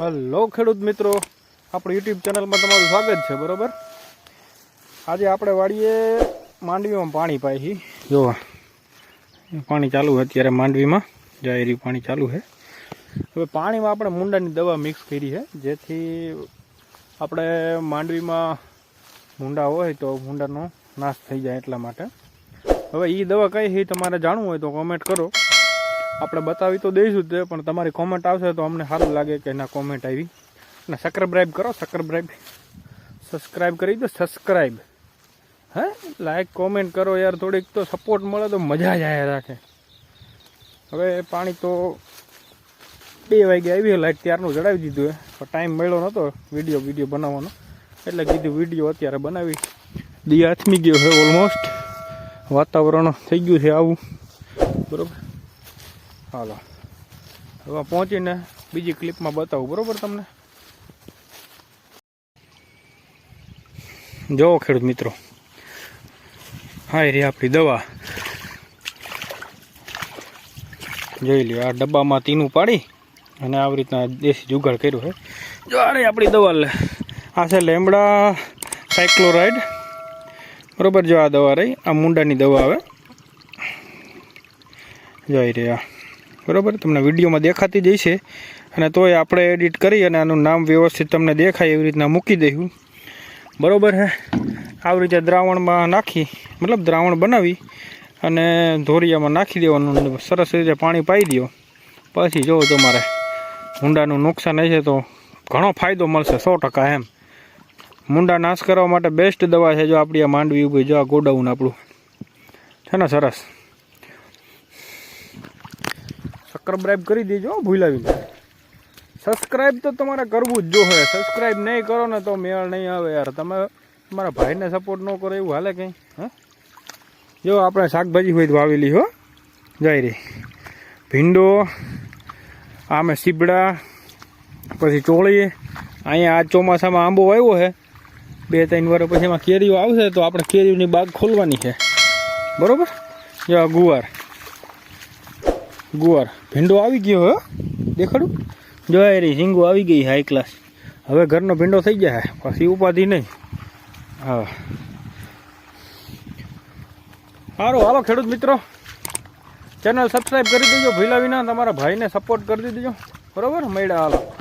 Hello ખેડૂત મિત્રો, આપણી યુટ્યુબ ચેનલમાં તમારું સ્વાગત છે, બરાબર? આજે આપણે વાડીએ માંડવીમાં પાણી પાઈ છીએ જો, પાણી ચાલુ છે અત્યારે માંડવીમાં, જાહેરી પાણી ચાલુ છે. હવે પાણીમાં આપણે મુંડાની દવા મિક્સ કરી છે, જેથી આપણે માંડવીમાં મુંડા હોય તો મુંડાનો નાશ થઈ જાય એટલા માટે. હવે એ દવા કઈ છે તમારે જાણવું હોય તો કોમેન્ટ કરો. આપણે બતાવી તો દઈશું તે, પણ તમારી કોમેન્ટ આવશે તો અમને સારું લાગે કે એના કોમેન્ટ આવી. અને સબસ્ક્રાઈબ કરો સબસ્ક્રાઈબ સબસ્ક્રાઈબ કરી દો સબસ્ક્રાઈબ હે? લાઈક કોમેન્ટ કરો યાર, થોડીક તો સપોર્ટ મળે તો મજા જ આવ્યા રાખે. હવે પાણી તો બે વાગે આવી લાઈટ ત્યારનું જડાવી દીધું હે. પણ ટાઈમ મળ્યો નહોતો વીડિયો વીડિયો બનાવવાનો. એટલે કીધું વીડિયો અત્યારે બનાવી. દી આથમી ગયો છે ઓલમોસ્ટ વાતાવરણ થઈ ગયું છે આવું. બરોબર? હાલો. હવે પહોંચીને બીજી ક્લિપમાં બતાવું, બરોબર તમને? જોવો ખેડૂત મિત્રો. હા એ રહી આપણી દવા. જોઈ લ્યો, આ ડબ્બામાં તીનું પાડી અને આવી રીતના દેશી જુગાડ કર્યો છે જો આ રહી આપણી દવા લે. આ છે લેમડા સાયક્લોરાઇડ. બરોબર જો આ દવા રહી, આ મુંડાની દવા આવે. જોઈ રહ્યા બરોબર? તમને વિડીયોમાં દેખાતી જ છે. અને તોય આપણે એડિટ કરી અને આનું નામ વ્યવસ્થિત તમને દેખાય એવી રીતના મૂકી દઈશું. બરાબર હે? આવી રીતે દ્રાવણમાં નાખી, મતલબ દ્રાવણ બનાવી અને ધોરિયામાં નાખી દેવાનું સરસ રીતે પાણી પાઈ દો પછી જો તમારે મુંડાનું નુકસાન હશે તો ઘણો ફાયદો મળશે, સો ટકા એમ. મુંડા નાશ કરવા માટે બેસ્ટ દવા છે જો આપણી આ માંડવી ઊભી જો આ ગોડાઉન આપણું. છે ને, સરસ. સબસ્ક્રાઈબ કરી દેજો ભૂલાવી સબસ્ક્રાઈબ તો તમારે કરવું જ જોઈએ સબસ્ક્રાઈબ નહીં કરો ને તો મેળ નહીં આવે યાર. તમે તમારા ભાઈને સપોર્ટ ન કરો એવું હાલે કંઈ? હા? જો, આપણે શાકભાજી હોય તો વાવેલી, હો. જાય રે. ભીંડો, આમે સીબડા, પછી ચોળી. અહીંયા આ ચોમાસામાં આંબો આવ્યો છે. બે, ત્રણ વાર પછી એમાં કેરીઓ આવશે તો આપણે કેરીઓની બાગ ખોલવાની છે. બરાબર? જો ગુવાર. ગુવાર. ભીંડો આવી ગયો હો. દેખાડું. જોઈ રહી ઝીંગો આવી ગઈ હાઈ ક્લાસ હવે ઘરનો ભીંડો થઈ જાય પછી ઉપાધિ નહીં. હા. સારું હાલો ખેડૂત મિત્રો. ચેનલ સબસ્ક્રાઈબ કરી દેજો. ભૂલા વિના તમારા ભાઈને સપોર્ટ કરી દેજો. બરોબર? મળ્યા, હાલો.